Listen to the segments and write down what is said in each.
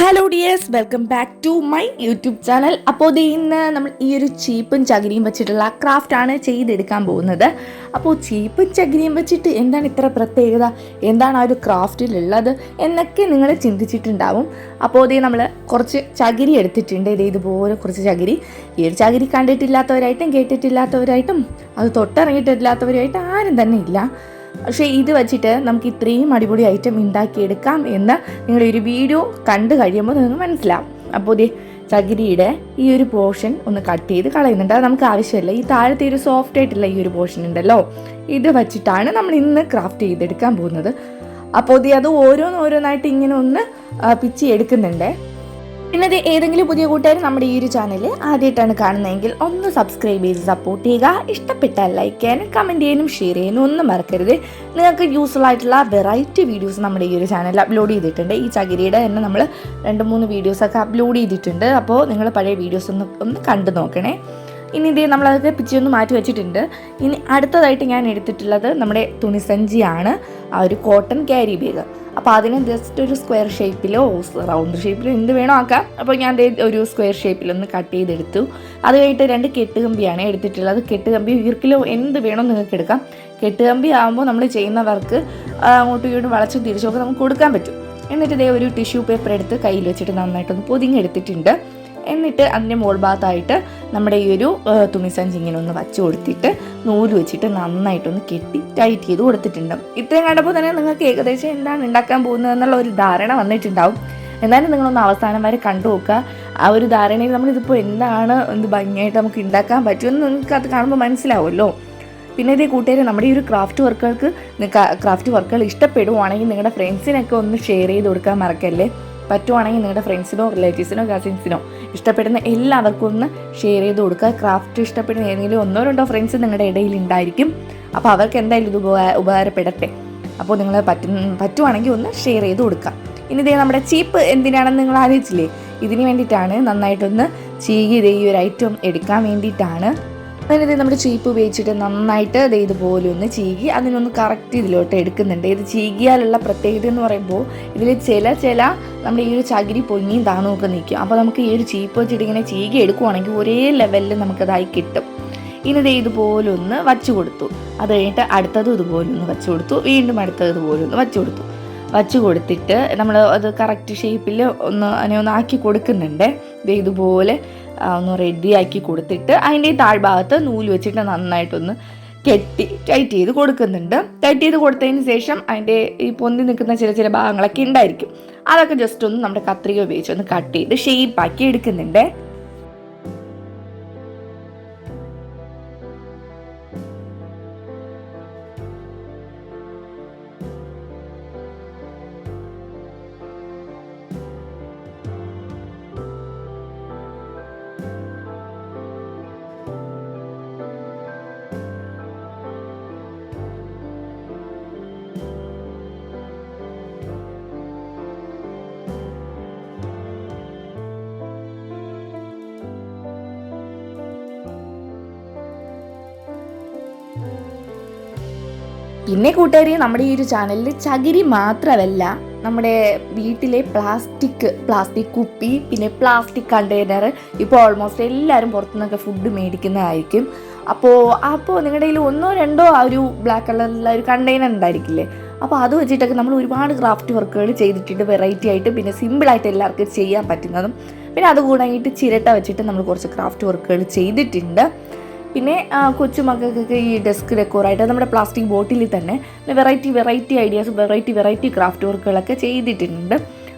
Hello dears welcome back to my YouTube channel അപ്പോൾ ദേ ഇന്ന് നമ്മൾ ഈ ഒരു ചീപ്പും ചകിരിയും വെച്ചിട്ടുള്ള ക്രാഫ്റ്റ് ആണ് ചെയ്തെടുക്കാൻ പോകുന്നത്. അപ്പോൾ ചീപ്പും ചകിരിയും വെച്ചിട്ട് എന്താണ് ഇത്ര പ്രത്യേകത? എന്താണ് ആ ഒരു ക്രാഫ്റ്റിലുള്ളത് എന്നൊക്കെ നിങ്ങൾ ചിന്തിച്ചിട്ടുണ്ടാവും. അപ്പോൾ ദേ നമ്മൾ കുറച്ച് ചകിരി എടുത്തിട്ടുണ്ട്. ഇതേ ഇതുപോലെ കുറച്ച് ചകിരി. ഈ ഒരു ചകിരി കണ്ടിട്ടില്ലാത്തവരായിട്ടും കേട്ടിട്ടില്ലാത്തവരായിട്ടും അത് തൊട്ടിറങ്ങിയിട്ടില്ലാത്തവരായിട്ടും ആരും തന്നെ ഇല്ല. പക്ഷേ ഇത് വെച്ചിട്ട് നമുക്ക് ഇത്രയും അടിപൊളി ഐറ്റം ഉണ്ടാക്കിയെടുക്കാം എന്ന് നിങ്ങൾ വീഡിയോ കണ്ടു കഴിയുമ്പോൾ നിങ്ങൾക്ക് മനസ്സിലാവും. അപ്പോൾ ഇത് ചകിരിയുടെ ഈ ഒരു പോർഷൻ ഒന്ന് കട്ട് ചെയ്ത് കളയുന്നുണ്ട്. അത് നമുക്ക് ആവശ്യമില്ല. ഈ താഴത്തെ ഒരു സോഫ്റ്റ് ആയിട്ടുള്ള ഈ ഒരു പോർഷൻ ഉണ്ടല്ലോ. ഇത് വെച്ചിട്ടാണ് നമ്മൾ ഇന്ന് ക്രാഫ്റ്റ് ചെയ്തെടുക്കാൻ പോകുന്നത്. അപ്പോൾ ഇത് അത് ഓരോന്നോരോന്നായിട്ട് ഇങ്ങനെ ഒന്ന് പിച്ചി എടുക്കുന്നുണ്ട്. പിന്നെ ഇത് ഏതെങ്കിലും പുതിയ കൂട്ടുകാർ നമ്മുടെ ഈ ഒരു ചാനൽ ആദ്യമായിട്ടാണ് കാണുന്നതെങ്കിൽ ഒന്ന് സബ്സ്ക്രൈബ് ചെയ്ത് സപ്പോർട്ട് ചെയ്യുക. ഇഷ്ടപ്പെട്ടാൽ ലൈക്ക് ചെയ്യാനും കമന്റ് ചെയ്യാനും ഷെയർ ചെയ്യാനും ഒന്നും മറക്കരുത്. നിങ്ങൾക്ക് യൂസ്ഫുൾ ആയിട്ടുള്ള വെറൈറ്റി വീഡിയോസ് നമ്മുടെ ഈ ഒരു ചാനലിൽ അപ്ലോഡ് ചെയ്തിട്ടുണ്ട്. ഈ ചകിരിയുടെ തന്നെ നമ്മൾ രണ്ട് മൂന്ന് വീഡിയോസൊക്കെ അപ്ലോഡ് ചെയ്തിട്ടുണ്ട്. അപ്പോൾ നിങ്ങൾ പഴയ വീഡിയോസ് ഒന്ന് ഒന്ന് കണ്ടു നോക്കണേ. ഇനി ഇതേ നമ്മളതൊക്കെ പിച്ചിയൊന്ന് മാറ്റി വെച്ചിട്ടുണ്ട്. ഇനി അടുത്തതായിട്ട് ഞാൻ എടുത്തിട്ടുള്ളത് നമ്മുടെ തുണിസഞ്ചിയാണ് ആ ഒരു കോട്ടൺ ക്യാരി ബാഗ് അപ്പോൾ അതിന് ജസ്റ്റ് ഒരു സ്ക്വയർ ഷേപ്പിലോ റൗണ്ട് ഷേപ്പിലോ എന്ത് വേണോ ആക്കാം. അപ്പോൾ ഞാൻ ഒരു സ്ക്വയർ ഷേപ്പിലൊന്ന് കട്ട് ചെയ്തെടുത്തു. അത് കഴിഞ്ഞിട്ട് രണ്ട് കെട്ടുകമ്പിയാണ് എടുത്തിട്ടുള്ളത്. കെട്ടുകമ്പി ഈർക്കിലോ എന്ത് വേണോ നിങ്ങൾക്ക് എടുക്കാം. കെട്ടുകമ്പി ആകുമ്പോൾ നമ്മൾ ചെയ്യുന്ന വർക്ക് അങ്ങോട്ടും ഇങ്ങോട്ടും വളച്ചും തിരിച്ചൊക്കെ നമുക്ക് കൊടുക്കാൻ പറ്റും. എന്നിട്ട് ഇതേ ഒരു ടിഷ്യൂ പേപ്പർ എടുത്ത് കയ്യിൽ വെച്ചിട്ട് നന്നായിട്ടൊന്ന് പൊതിഞ്ഞെടുത്തിട്ടുണ്ട്. എന്നിട്ട് അതിന്റെ മുകൾ ഭാഗത്തായിട്ട് നമ്മുടെ ഈ ഒരു തുണിസഞ്ചി ഇങ്ങനെ ഒന്ന് വച്ച് കൊടുത്തിട്ട് നൂൽ വെച്ചിട്ട് നന്നായിട്ടൊന്ന് കെട്ടി ടൈറ്റ് ചെയ്ത് കൊടുത്തിട്ടുണ്ട്. ഇത്രയും കണ്ടപ്പോൾ തന്നെ നിങ്ങൾക്ക് ഏകദേശം എന്താണ് ഉണ്ടാക്കാൻ പോകുന്നത് എന്നുള്ള ഒരു ധാരണ വന്നിട്ടുണ്ടാവും. എന്നാലും നിങ്ങളൊന്ന് അവസാനം വരെ കണ്ടു നോക്കുക. ആ ഒരു ധാരണയിൽ നമ്മളിതിപ്പോൾ എന്താണ് എന്ത് ഭംഗിയായിട്ട് നമുക്ക് ഉണ്ടാക്കാൻ പറ്റുമെന്ന് നിങ്ങൾക്ക് അത് കാണുമ്പോൾ മനസ്സിലാവുമല്ലോ. പിന്നെ ഇതേ കൂട്ടുകാർ നമ്മുടെ ഈ ഒരു ക്രാഫ്റ്റ് വർക്കുകൾക്ക് ക്രാഫ്റ്റ് വർക്കുകൾ ഇഷ്ടപ്പെടുവാണെങ്കിൽ നിങ്ങളുടെ ഫ്രണ്ട്സിനൊക്കെ ഒന്ന് ഷെയർ ചെയ്ത് കൊടുക്കാൻ മറക്കല്ലേ? പറ്റുവാണെങ്കിൽ നിങ്ങളുടെ ഫ്രണ്ട്സിനോ റിലേറ്റീവ്സിനോ കസിൻസിനോ ഇഷ്ടപ്പെടുന്ന എല്ലാവർക്കും ഒന്ന് ഷെയർ ചെയ്ത് കൊടുക്കുക. ക്രാഫ്റ്റ് ഇഷ്ടപ്പെടുന്ന ഏതെങ്കിലും ഒന്നോ രണ്ടോ ഫ്രണ്ട്സ് നിങ്ങളുടെ ഇടയിൽ ഉണ്ടായിരിക്കും. അപ്പോൾ അവർക്ക് എന്തായാലും ഇത് ഉപകാര ഉപകാരപ്പെടട്ടെ. അപ്പോൾ നിങ്ങൾ പറ്റും പറ്റുവാണെങ്കിൽ ഒന്ന് ഷെയർ ചെയ്ത് കൊടുക്കുക. ഇനി ഇതേ നമ്മുടെ ചീപ്പ് എന്തിനാണെന്ന് നിങ്ങൾ ആലോചിച്ചില്ലേ? ഇതിന് വേണ്ടിയിട്ടാണ് നന്നായിട്ടൊന്ന് ചീകി ഇതേ ഈ ഒരു ഐറ്റം എടുക്കാൻ വേണ്ടിയിട്ടാണ് അങ്ങനെ ഇത് നമ്മുടെ ചീപ്പ് ഉപയോഗിച്ചിട്ട് നന്നായിട്ട് ഇത് ഇതുപോലെ ഒന്ന് ചീകി അതിനൊന്ന് കറക്റ്റ് ഇതിലോട്ട് എടുക്കുന്നുണ്ട്. ഇത് ചീകിയാലുള്ള പ്രത്യേകത എന്ന് പറയുമ്പോൾ ഇതിൽ ചില ചില നമ്മുടെ ഈ ഒരു ചകിരി പൊങ്ങിയും താണുമൊക്കെ നിൽക്കും. അപ്പോൾ നമുക്ക് ഈ ഒരു ചീപ്പ് വെച്ചിട്ട് ഇങ്ങനെ ചീകി എടുക്കുവാണെങ്കിൽ ഒരേ ലെവലിൽ നമുക്കതായി കിട്ടും. ഇനി ഇത് ഇതുപോലെ ഒന്ന് വച്ചു കൊടുത്തു. അത് കഴിഞ്ഞിട്ട് അടുത്തതും ഇതുപോലെ ഒന്ന് വച്ചു കൊടുത്തു. വീണ്ടും അടുത്തത് ഇതുപോലൊന്ന് വച്ചു കൊടുത്തു. വച്ചു കൊടുത്തിട്ട് നമ്മൾ അത് കറക്റ്റ് ഷേപ്പിൽ ഒന്ന് അതിനെ ഒന്ന് ആക്കി കൊടുക്കുന്നുണ്ട്. ഇതുപോലെ ഒന്ന് റെഡിയാക്കി കൊടുത്തിട്ട് അതിന്റെ താഴ്ഭാഗത്ത് നൂൽ വെച്ചിട്ട് നന്നായിട്ടൊന്ന് കെട്ടി ടൈറ്റ് ചെയ്ത് കൊടുക്കുന്നുണ്ട്. ടൈറ്റ് ചെയ്ത് കൊടുത്തതിന് ശേഷം അതിന്റെ ഈ പൊന്തി നിൽക്കുന്ന ചില ചില ഭാഗങ്ങളൊക്കെ ഉണ്ടായിരിക്കും. അതൊക്കെ ജസ്റ്റ് ഒന്ന് നമ്മുടെ കത്രിക ഉപയോഗിച്ച് ഒന്ന് കട്ട് ചെയ്ത് ഷേപ്പാക്കി എടുക്കുന്നുണ്ട്. പിന്നെ കൂട്ടുകാരി നമ്മുടെ ഈ ഒരു ചാനലിൽ ചകിരി മാത്രമല്ല നമ്മുടെ വീട്ടിലെ പ്ലാസ്റ്റിക് പ്ലാസ്റ്റിക് കുപ്പി പിന്നെ പ്ലാസ്റ്റിക് കണ്ടെയ്നർ ഇപ്പോൾ ഓൾമോസ്റ്റ് എല്ലാവരും പുറത്തുനിന്നൊക്കെ ഫുഡ് മേടിക്കുന്നതായിരിക്കും. അപ്പോൾ അപ്പോൾ നിങ്ങളുടെ കയ്യിൽ ഒന്നോ രണ്ടോ ആ ഒരു ബ്ലാക്ക് കളറിലുള്ള ഒരു കണ്ടെയ്നർ ഉണ്ടായിരിക്കില്ലേ? അപ്പോൾ അത് വെച്ചിട്ടൊക്കെ നമ്മൾ ഒരുപാട് ക്രാഫ്റ്റ് വർക്കുകൾ ചെയ്തിട്ടുണ്ട് വെറൈറ്റി ആയിട്ട് പിന്നെ സിമ്പിളായിട്ട് എല്ലാവർക്കും ചെയ്യാൻ പറ്റുന്നതും. പിന്നെ അതുകൂടായിട്ട് ചിരട്ട വെച്ചിട്ട് നമ്മൾ കുറച്ച് ക്രാഫ്റ്റ് വർക്കുകൾ ചെയ്തിട്ടുണ്ട്. പിന്നെ കൊച്ചുമക്കൾക്കൊക്കെ ഈ ഡെസ്ക് ഡെക്കോറായിട്ട് നമ്മുടെ പ്ലാസ്റ്റിക് ബോട്ടിലിൽ തന്നെ variety variety ideas variety variety craft വർക്കുകളൊക്കെ ചെയ്തിട്ടുണ്ട്.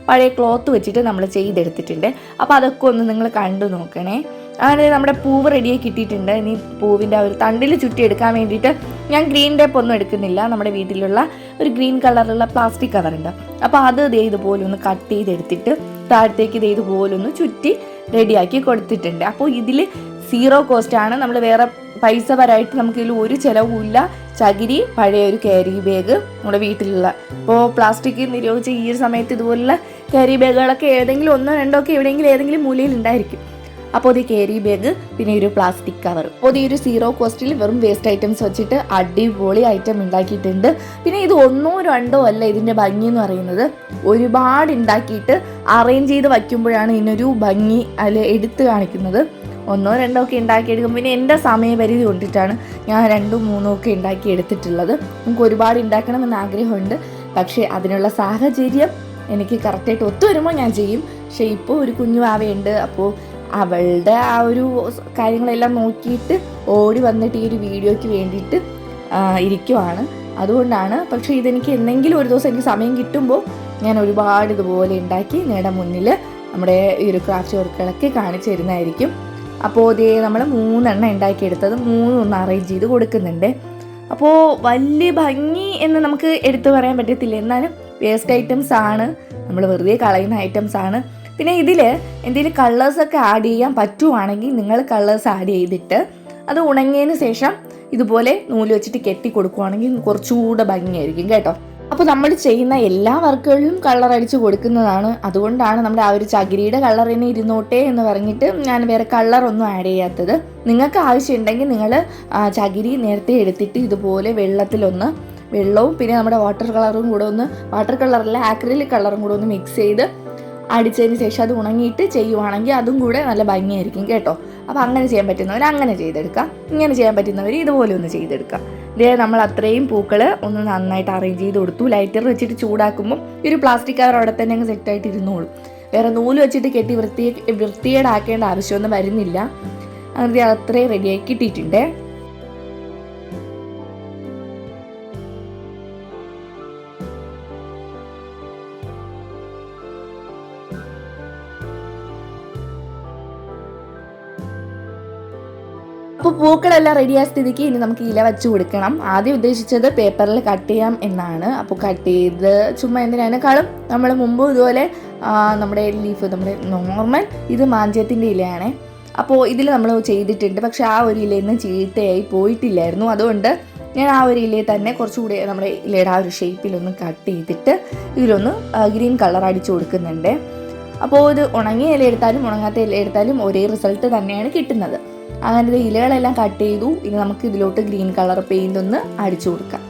പഴയ ക്ലോത്ത് വെച്ചിട്ട് നമ്മൾ ചെയ്തെടുത്തിട്ടുണ്ട്. അപ്പോൾ അതൊക്കെ ഒന്ന് നിങ്ങൾ കണ്ടു നോക്കണേ. അങ്ങനെ നമ്മുടെ പൂവ് റെഡിയായി കിട്ടിയിട്ടുണ്ട്. ഇനി പൂവിന്റെ ഒരു തണ്ടിൽ ചുറ്റി എടുക്കാൻ വേണ്ടിയിട്ട് ഞാൻ ഗ്രീൻ ടേപ്പ് ഒന്നും എടുക്കുന്നില്ല. നമ്മുടെ വീട്ടിലുള്ള ഒരു ഗ്രീൻ കളറുള്ള പ്ലാസ്റ്റിക് കവറുണ്ട് അപ്പോൾ അത് ഇതേ ഇതുപോലെ ഒന്ന് കട്ട് ചെയ്തെടുത്തിട്ട് താഴത്തേക്ക് ഇതേ ഇതുപോലെ ഒന്ന് ചുറ്റി റെഡിയാക്കി കൊടുത്തിട്ടുണ്ട്. അപ്പോൾ ഇതിൽ സീറോ കോസ്റ്റ് ആണ്. നമ്മൾ വേറെ പൈസ പരമായിട്ട് നമുക്ക് ഇതിൽ ഒരു ചിലവുമില്ല. ചകിരി പഴയ ഒരു ക്യാരി ബാഗ് നമ്മുടെ വീട്ടിലുള്ള. ഇപ്പോൾ പ്ലാസ്റ്റിക് നിരോധിച്ച ഈ ഒരു സമയത്ത് ഇതുപോലുള്ള ക്യാരി ബാഗുകളൊക്കെ ഏതെങ്കിലും ഒന്നോ രണ്ടോ ഒക്കെ എവിടെയെങ്കിലും ഏതെങ്കിലും മൂലയിൽ ഉണ്ടായിരിക്കും. അപ്പോൾ ഇത് ക്യാരി ബാഗ് പിന്നെ ഒരു പ്ലാസ്റ്റിക് കവർ അപ്പോൾ ഈ ഒരു സീറോ കോസ്റ്റിൽ വെറും വേസ്റ്റ് ഐറ്റംസ് വെച്ചിട്ട് അടിപൊളി ഐറ്റം ഉണ്ടാക്കിയിട്ടുണ്ട്. പിന്നെ ഇത് ഒന്നോ രണ്ടോ അല്ല ഇതിന്റെ ഭംഗി എന്ന് പറയുന്നത്. ഒരുപാട് ഉണ്ടാക്കിയിട്ട് അറേഞ്ച് ചെയ്ത് വയ്ക്കുമ്പോഴാണ് ഇതിനൊരു ഭംഗി അതിൽ എടുത്ത് കാണിക്കുന്നത്. ഒന്നോ രണ്ടോ ഒക്കെ ഉണ്ടാക്കിയെടുക്കും. പിന്നെ എന്റെ സമയപരിധി കൊണ്ടിട്ടാണ് ഞാൻ രണ്ടും മൂന്നും ഒക്കെ ഉണ്ടാക്കി എടുത്തിട്ടുള്ളത് നമുക്ക് ഒരുപാട് ഉണ്ടാക്കണമെന്ന് ആഗ്രഹമുണ്ട്. പക്ഷേ അതിനുള്ള സാഹചര്യം എനിക്ക് കറക്റ്റായിട്ട് ഒത്തു വരുമ്പോൾ ഞാൻ ചെയ്യും. പക്ഷേ ഇപ്പോൾ ഒരു കുഞ്ഞു ആവയുണ്ട് അപ്പോൾ അവളുടെ ആ ഒരു കാര്യങ്ങളെല്ലാം നോക്കിയിട്ട് ഓടി വന്നിട്ട് ഈ ഒരു വീഡിയോയ്ക്ക് വേണ്ടിയിട്ട് ഇരിക്കുവാണ്. അതുകൊണ്ടാണ് പക്ഷേ ഇതെനിക്ക് എന്തെങ്കിലും ഒരു ദിവസം എനിക്ക് സമയം കിട്ടുമ്പോൾ ഞാൻ ഒരുപാട് ഇതുപോലെ ഉണ്ടാക്കി നിങ്ങളുടെ മുന്നിൽ നമ്മുടെ ഈ ഒരു ക്രാഫ്റ്റ് വർക്കുകളൊക്കെ കാണിച്ചു തരുന്നതായിരിക്കും. അപ്പോൾ ഇതേ നമ്മൾ മൂന്നെണ്ണം ഉണ്ടാക്കിയെടുത്തത് മൂന്നൊന്ന് അറേഞ്ച് ചെയ്ത് കൊടുക്കുന്നുണ്ട്. അപ്പോൾ വലിയ ഭംഗി എന്ന് നമുക്ക് എടുത്തു പറയാൻ പറ്റത്തില്ല. എന്നാലും വേസ്റ്റ് ഐറ്റംസ് ആണ്. നമ്മൾ വെറുതെ കളയുന്ന ഐറ്റംസ് ആണ്. പിന്നെ ഇതിൽ എന്തെങ്കിലും കളേഴ്സൊക്കെ ആഡ് ചെയ്യാൻ പറ്റുവാണെങ്കിൽ നിങ്ങൾ കളേഴ്സ് ആഡ് ചെയ്തിട്ട് അത് ഉണങ്ങിയതിന് ശേഷം ഇതുപോലെ നൂൽ വെച്ചിട്ട് കെട്ടി കൊടുക്കുവാണെങ്കിൽ കുറച്ചുകൂടെ ഭംഗിയായിരിക്കും കേട്ടോ. അപ്പോൾ നമ്മൾ ചെയ്യുന്ന എല്ലാ വർക്കുകളിലും കളർ അടിച്ച് കൊടുക്കുന്നതാണ്. അതുകൊണ്ടാണ് നമ്മുടെ ആ ഒരു ചകിരിയുടെ കളർ തന്നെ ഇരുന്നോട്ടെ എന്ന് പറഞ്ഞിട്ട് ഞാൻ വേറെ കളർ ഒന്നും ആഡ് ചെയ്യാത്തത്. നിങ്ങൾക്ക് ആവശ്യമുണ്ടെങ്കിൽ നിങ്ങൾ ചകിരി നേരത്തെ എടുത്തിട്ട് ഇതുപോലെ വെള്ളത്തിലൊന്ന് വെള്ളവും പിന്നെ നമ്മുടെ വാട്ടർ കളറും കൂടെ ഒന്ന് വാട്ടർ കളറല്ല ആക്രിലിക് കളറും കൂടെ ഒന്ന് മിക്സ് ചെയ്ത് അടിച്ചതിന് ശേഷം അത് ഉണങ്ങിയിട്ട് ചെയ്യുവാണെങ്കിൽ അതും കൂടെ നല്ല ഭംഗിയായിരിക്കും കേട്ടോ. അപ്പോൾ അങ്ങനെ ചെയ്യാൻ പറ്റുന്നവർ അങ്ങനെ ചെയ്തെടുക്കുക ഇങ്ങനെ ചെയ്യാൻ പറ്റുന്നവർ ഇതുപോലെ ഒന്ന് ചെയ്തെടുക്കുക ഇതേ നമ്മൾ അത്രയും പൂക്കൾ ഒന്ന് നന്നായിട്ട് അറേഞ്ച് ചെയ്ത് കൊടുത്തു. ലൈറ്റർ വെച്ചിട്ട് ചൂടാക്കുമ്പോൾ ഈ ഒരു പ്ലാസ്റ്റിക് കവർ അവിടെ തന്നെ അങ്ങ് സെറ്റായിട്ട് ഇരുന്നോളും. വേറെ നൂൽ വെച്ചിട്ട് കെട്ടി വൃത്തി വൃത്തിയേടാക്കേണ്ട ആവശ്യമൊന്നും വരുന്നില്ല. അങ്ങനെ അത്രയും റെഡിയാക്കി കിട്ടിയിട്ടുണ്ടേ. അപ്പോൾ പൂക്കളെല്ലാം റെഡിയായ സ്ഥിതിക്ക് ഇനി നമുക്ക് ഇല വെച്ച് കൊടുക്കണം. ആദ്യം ഉദ്ദേശിച്ചത് പേപ്പറിൽ കട്ട് ചെയ്യാം എന്നാണ്. അപ്പോൾ കട്ട് ചെയ്ത് ചുമ്മാ എന്തിനേക്കാളും നമ്മൾ മുമ്പ് ഇതുപോലെ നമ്മുടെ ലീഫ് നമ്മുടെ നോർമൽ ഇത് മാഞ്ചത്തിന്റെ ഇലയാണ്. അപ്പോൾ ഇതിൽ നമ്മൾ ചെയ്തിട്ടുണ്ട്. പക്ഷേ ആ ഒരു ഇലയിൽ നിന്ന് ചീത്തയായി പോയിട്ടില്ലായിരുന്നു. അതുകൊണ്ട് ഞാൻ ആ ഒരു ഇലയിൽ തന്നെ കുറച്ചുകൂടി നമ്മുടെ ഇലയുടെ ആ ഒരു ഷേപ്പിലൊന്ന് കട്ട് ചെയ്തിട്ട് ഇതിലൊന്ന് ഗ്രീൻ കളർ അടിച്ചു കൊടുക്കുന്നുണ്ട്. അപ്പോൾ ഇത് ഉണങ്ങിയ ഇല എടുത്താലും ഉണങ്ങാത്ത ഇല എടുത്താലും ഒരേ റിസൾട്ട് തന്നെയാണ് കിട്ടുന്നത്. അങ്ങനെ ഇലകളെല്ലാം കട്ട് ചെയ്തു ഇനി നമുക്ക് ഇതിലോട്ട് ഗ്രീൻ കളർ പെയിന്റ് ഒന്ന് അടിച്ചു കൊടുക്കാം.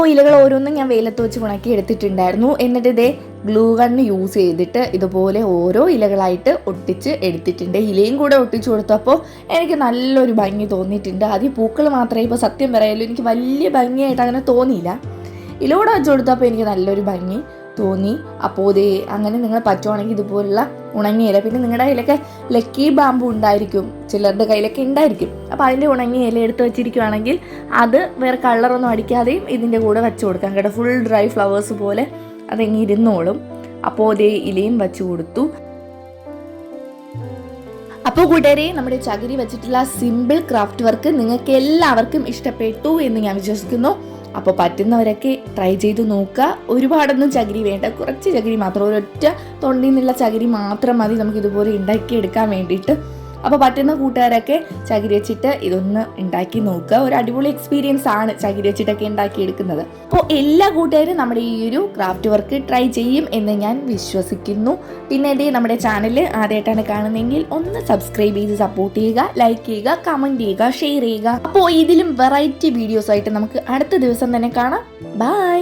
അപ്പോൾ ഇലകൾ ഓരോന്നും ഞാൻ വെയിലത്ത് വെച്ച് ഉണക്കി എടുത്തിട്ടുണ്ടായിരുന്നു. എന്നിട്ട് ഇതേ ഗ്ലൂ ഗണ്ണ് യൂസ് ചെയ്തിട്ട് ഇതുപോലെ ഓരോ ഇലകളായിട്ട് ഒട്ടിച്ച് എടുത്തിട്ടുണ്ട്. ഇലയും കൂടെ ഒട്ടിച്ച് കൊടുത്തപ്പോൾ എനിക്ക് നല്ലൊരു ഭംഗി തോന്നിയിട്ടുണ്ട്. ആദ്യം പൂക്കൾ മാത്രമേ ഇപ്പോൾ സത്യം പറയാലോ എനിക്ക് വലിയ ഭംഗിയായിട്ട് അങ്ങനെ തോന്നിയില്ല. ഇലോടെ വെച്ച് കൊടുത്തപ്പോൾ എനിക്ക് നല്ലൊരു ഭംഗി. തോന്നി. അപ്പോൾ ഇതേ അങ്ങനെ നിങ്ങൾ പറ്റുവാണെങ്കിൽ ഇതുപോലുള്ള ഉണങ്ങിയ ഇല പിന്നെ നിങ്ങളുടെ കയ്യിലൊക്കെ ലക്കി ബാമ്പു ഉണ്ടായിരിക്കും. ചിലരുടെ കയ്യിലൊക്കെ ഉണ്ടായിരിക്കും. അപ്പോൾ അതിന്റെ ഉണങ്ങിയ ഇല എടുത്ത് വെച്ചിരിക്കുവാണെങ്കിൽ അത് വേറെ കളറൊന്നും അടിക്കാതെയും ഇതിന്റെ കൂടെ വെച്ച് കൊടുക്കാം കേട്ടോ. ഫുൾ ഡ്രൈ ഫ്ലവേഴ്സ് പോലെ അതെങ്ങി ഇരുന്നോളും. അപ്പോൾ ഇതേ ഇലയും വെച്ച് കൊടുത്തു. അപ്പോൾ കൂട്ടുകാരെ നമ്മുടെ ചകിരി വെച്ചിട്ടുള്ള സിമ്പിൾ ക്രാഫ്റ്റ് വർക്ക് നിങ്ങൾക്ക് എല്ലാവർക്കും ഇഷ്ടപ്പെട്ടു എന്ന് ഞാൻ വിശ്വസിക്കുന്നു. അപ്പോൾ പറ്റുന്നവരൊക്കെ ട്രൈ ചെയ്ത് നോക്കുക. ഒരുപാടൊന്നും ചകിരി വേണ്ട. കുറച്ച് ചകിരി മാത്രം. ഒരൊറ്റ തൊണ്ടിയിൽ നിന്നുള്ള ചകിരി മാത്രം മതി. നമുക്ക് ഇതുപോലെ ഉണ്ടാക്കിയെടുക്കാൻ വേണ്ടിയിട്ട്. അപ്പോൾ പറ്റുന്ന കൂട്ടുകാരൊക്കെ ചകിരി വെച്ചിട്ട് ഇതൊന്ന് ഉണ്ടാക്കി നോക്കുക. ഒരു അടിപൊളി എക്സ്പീരിയൻസ് ആണ് ചകിരി വെച്ചിട്ടൊക്കെ ഉണ്ടാക്കിയെടുക്കുന്നത്. അപ്പോൾ എല്ലാ കൂട്ടുകാരും നമ്മുടെ ഈ ഒരു ക്രാഫ്റ്റ് വർക്ക് ട്രൈ ചെയ്യും എന്ന് ഞാൻ വിശ്വസിക്കുന്നു. പിന്നെ ഇതേ നമ്മുടെ ചാനൽ ആദ്യമായിട്ടാണ് കാണുന്നതെങ്കിൽ ഒന്ന് സബ്സ്ക്രൈബ് ചെയ്ത് സപ്പോർട്ട് ചെയ്യുക ലൈക്ക് ചെയ്യുക കമന്റ് ചെയ്യുക ഷെയർ ചെയ്യുക. അപ്പോൾ ഇതിലും വെറൈറ്റി വീഡിയോസ് ആയിട്ട് നമുക്ക് അടുത്ത ദിവസം തന്നെ കാണാം. ബൈ